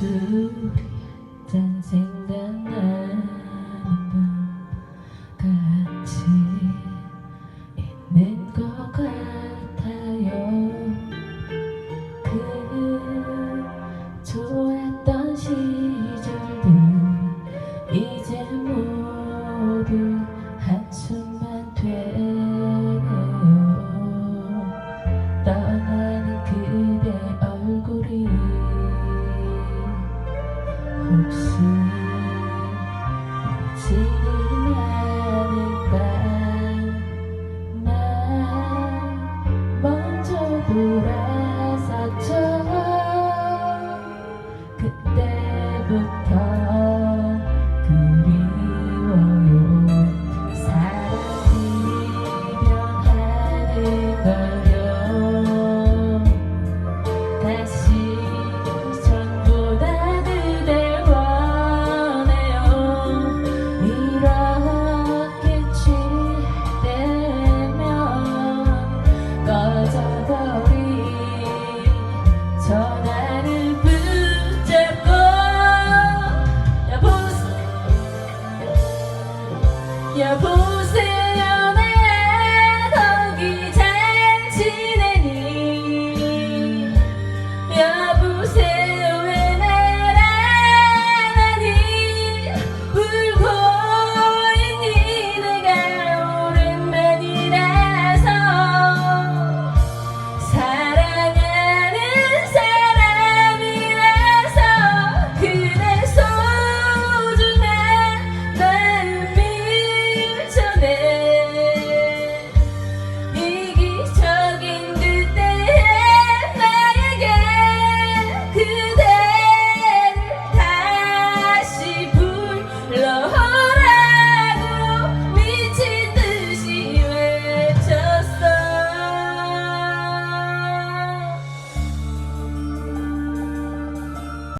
그 술이란 생각나는 밤 같이 있는 것 같아. 呼吸 Я пустив.